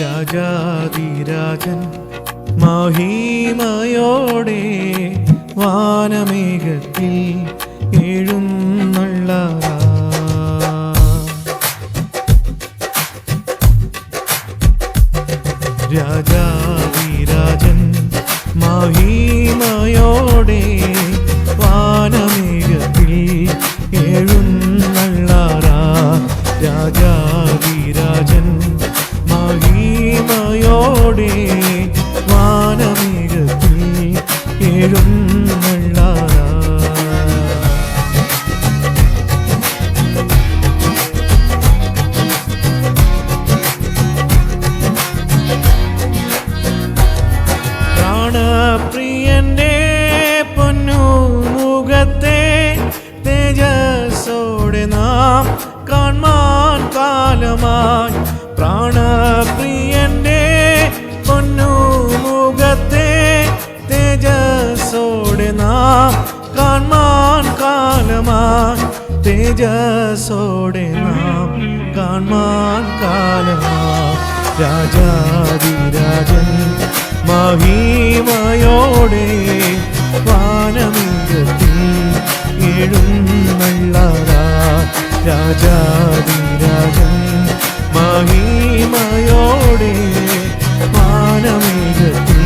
രാജാതിരാജൻ മഹിമയോടെ വാനമേഘത്തിൽ എഴുന്നള്ളാ രാജാതിരാജൻ മഹിമയോടെ വാനമേഘത്തിൽ എഴുന്നള്ളാറാ രാജാതിരാജൻ മഹിമയോടെ വാനമേഘത്തിൽ എഴുന്നള്ളാറാ പ്രാണപ്രിയന്റെ കാൺമാൻ കാലമായി തേജസോടെ നാം കാൺമാൻ കാലമായി രാജാതിരാജൻ മഹിമയോടെ വാനമിങ്കത്തിൽ എഴുന്നള്ളതാ രാജാതിരാജൻ മഹീമയോടെ വാനമിങ്കത്തിൽ